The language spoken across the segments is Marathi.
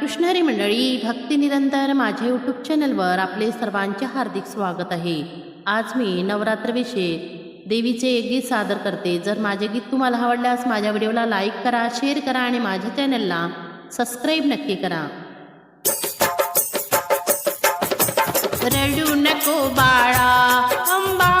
कृष्णहरी मंडळी भक्ती निरंतर माझ्या यूट्यूब चॅनलवर आपले सर्वांचे हार्दिक स्वागत आहे. आज मी नवरात्रविषयी देवीचे एक गीत सादर करते. जर माझे गीत तुम्हाला आवडल्यास माझ्या व्हिडिओला लाईक करा शेअर करा आणि माझ्या चॅनलला सबस्क्राईब नक्की करा. रडू नको बाळा अंबा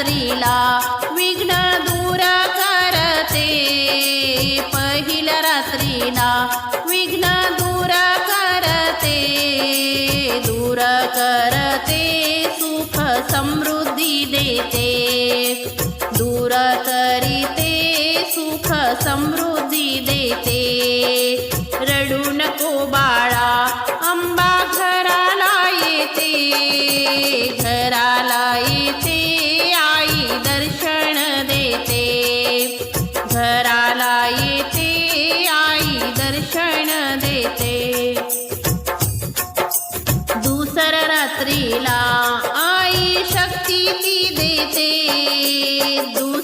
रात्रीला विघ्न दूर करते. पहिल्या रात्रीला विघ्न दूर करते. दूर करते सुख समृद्धी देते. दूर करीते सुख समृद्धी देते. रडू नको बाळा अंबा घराला येते.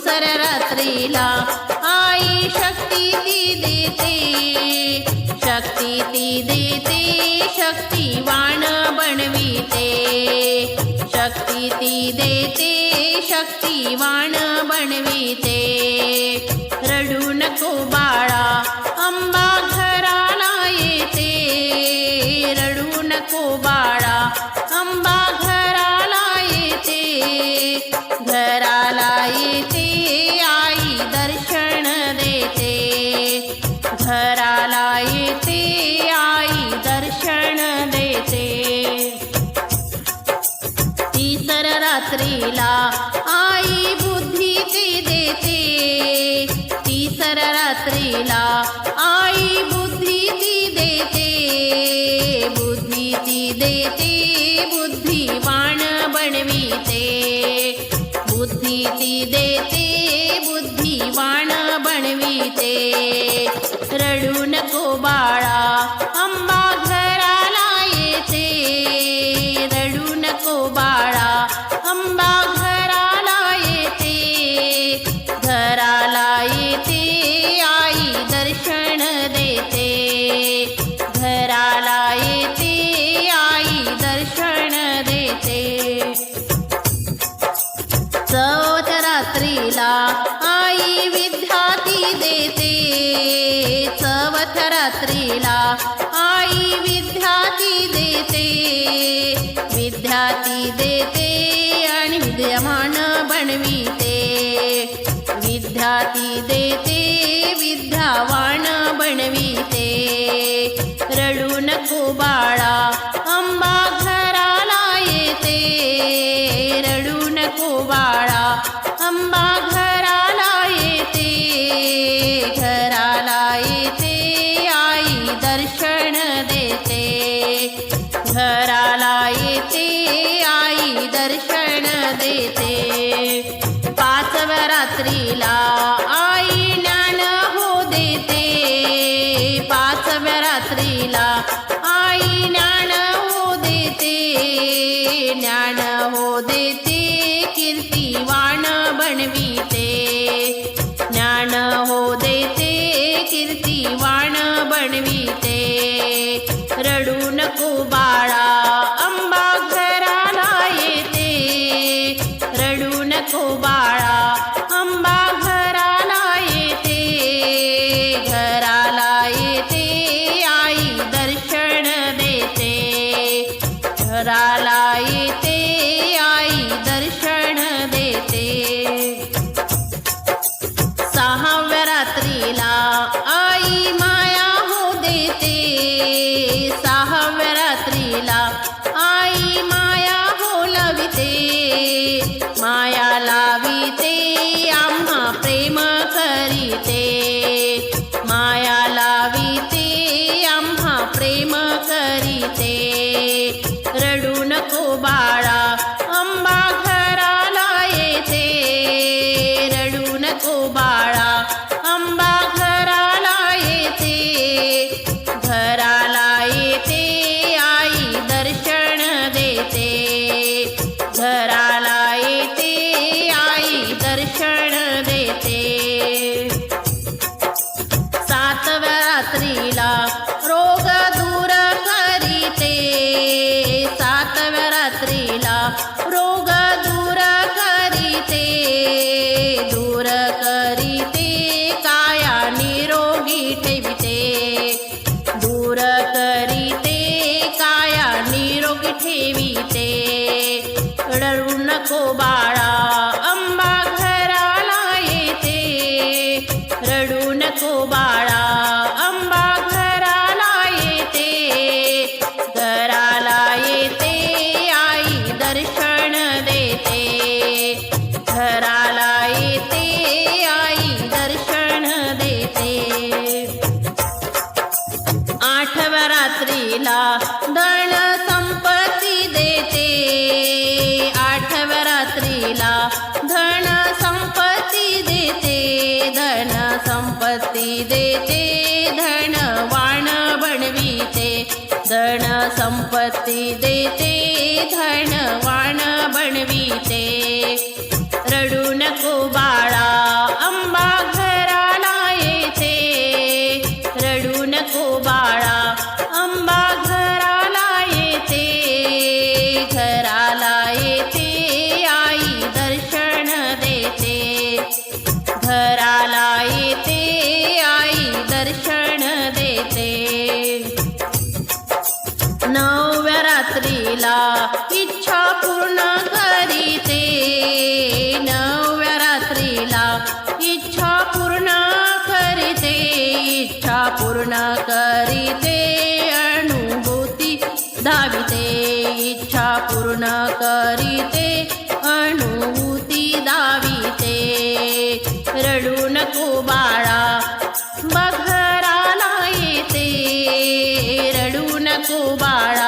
दुसर रात्रीला आई शक्ती ती देते. शक्ती ती देते शक्तिवान बनविते. शक्ती ती देते शक्तिवान बनविते. रडू नको बाळा अंबा रात्रीला आई बुद्धी ती देते बुद्धी ती देते बुद्धिवान बनविते. बुद्धी ती देते बुद्धिवान बनविते. रडू नको बाळा अंबा चौथ्या आई विद्यार्थी देते. विद्यार्थी देते आणि विद्यमान बनविते. विद्यार्थी देते विद्यावान बनविते. रडू नको बाळा घराला घराला देते धन धनवाण बनविते धन संपत्ती देते धन ते इच्छा पूर्ण करीते अनुभूती दाविते. इच्छा पूर्ण करीते अनुभूती दाविते. रडू नको बाळा बघराला येते. रडू नको बाळा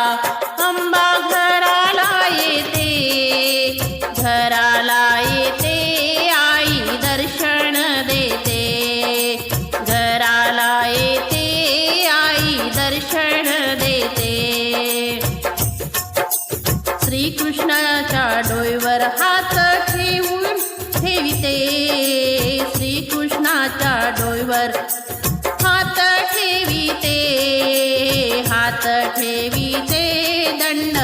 ठेवीचे दंड